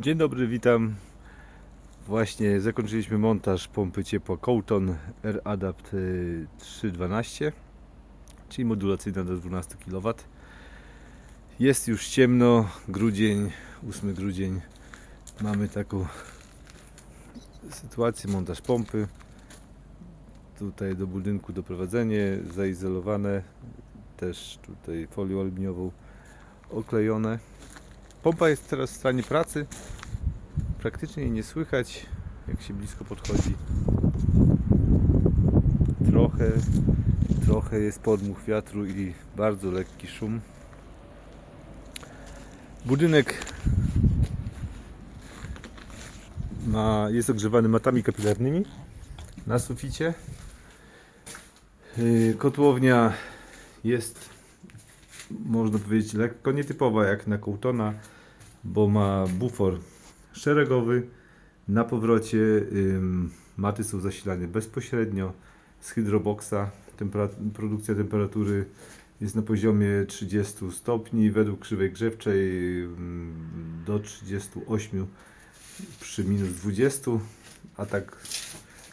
Dzień dobry, witam. Właśnie zakończyliśmy montaż pompy ciepła Colton R-Adapt y, 312, czyli modulacyjna do 12 kW. Jest już ciemno, grudzień, 8 grudzień. Mamy taką sytuację, montaż pompy. Tutaj do budynku doprowadzenie, zaizolowane, też tutaj folią aluminiową oklejone. Pompa jest teraz w stanie pracy. Praktycznie nie słychać, jak się blisko podchodzi. Trochę, trochę jest podmuch wiatru i bardzo lekki szum. Budynek ma, jest ogrzewany matami kapilarnymi na suficie. Yy, Kotłownia jest, można powiedzieć, lekko nietypowa jak na Coultona, bo ma bufor szeregowy. Na powrocie ym, maty są zasilane bezpośrednio z hydroboxa. Tempera produkcja temperatury jest na poziomie 30 stopni według krzywej grzewczej ym, do 38 przy minus 20, a tak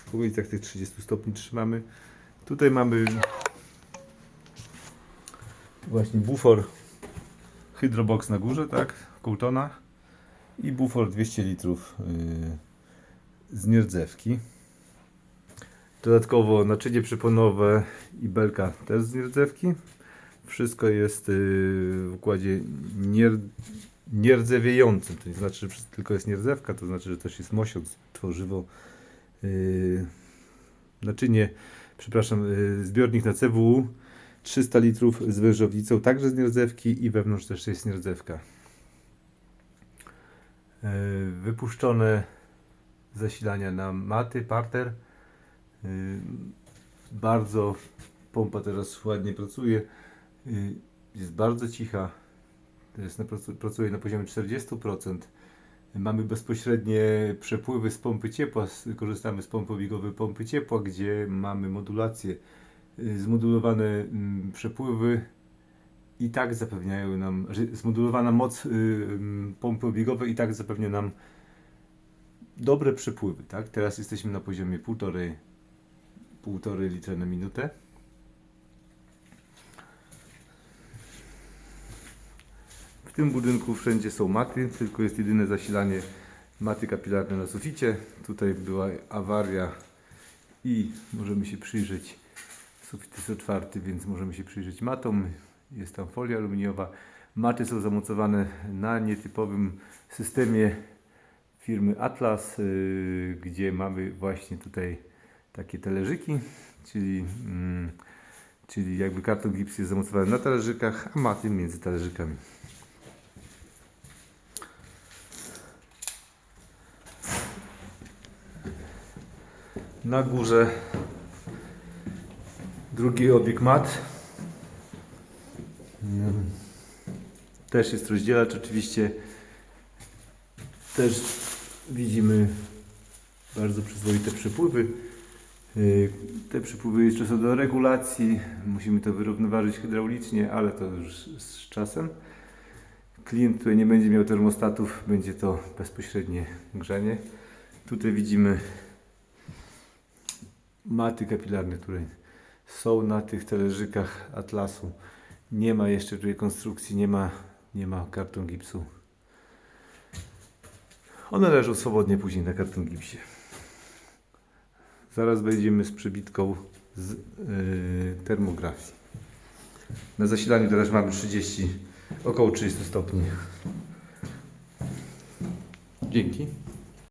w okolicach tych 30 stopni trzymamy. Tutaj mamy właśnie bufor hydrobox na górze, tak, Coultona i bufor 200 litrów yy, z nierdzewki. Dodatkowo naczynie przeponowe i belka też z nierdzewki. Wszystko jest yy, w układzie nier, nierdzewiejącym, to nie znaczy, że tylko jest nierdzewka, to znaczy, że też jest mosiąc, tworzywo. Yy, naczynie, przepraszam, yy, zbiornik na CWU 300 litrów z wężownicą, także z nierdzewki i wewnątrz też jest nierdzewka. Yy, Wypuszczone zasilania na maty, parter. Yy, Bardzo pompa teraz ładnie pracuje. Yy, Jest bardzo cicha. Jest na, pracu- pracuje na poziomie 40%. Mamy bezpośrednie przepływy z pompy ciepła. Korzystamy z pompy biegowej pompy ciepła, gdzie mamy modulację. Yy, Zmodulowane mm, przepływy i tak zapewniają nam, zmodulowana moc y, ym, pompy obiegowej i tak zapewnia nam dobre przepływy, tak? Teraz jesteśmy na poziomie 1,5 1,5 litra na minutę. W tym budynku wszędzie są maty, tylko jest jedyne zasilanie maty kapilarne na suficie. Tutaj była awaria i możemy się przyjrzeć. Sufit jest otwarty, więc możemy się przyjrzeć matom. Jest tam folia aluminiowa. Maty są zamocowane na nietypowym systemie firmy Atlas, yy, gdzie mamy właśnie tutaj takie talerzyki, czyli, mm, czyli jakby karton gips jest zamocowany na talerzykach, a maty między talerzykami. Na górze drugi obieg mat. Mm. Też jest rozdzielacz oczywiście. Też widzimy bardzo przyzwoite przepływy. Yy, Te przepływy jeszcze są do regulacji. Musimy to wyrównoważyć hydraulicznie, ale to już z czasem. Klient tutaj nie będzie miał termostatów, będzie to bezpośrednie grzanie. Tutaj widzimy maty kapilarne, które są na tych talerzykach Atlasu. Nie ma jeszcze tutaj konstrukcji, nie ma, nie ma karton gipsu. One leżą swobodnie później na karton gipsie. Zaraz będziemy z przebitką z yy, termografii. Na zasilaniu teraz mamy 30, około 30 stopni. Dzięki.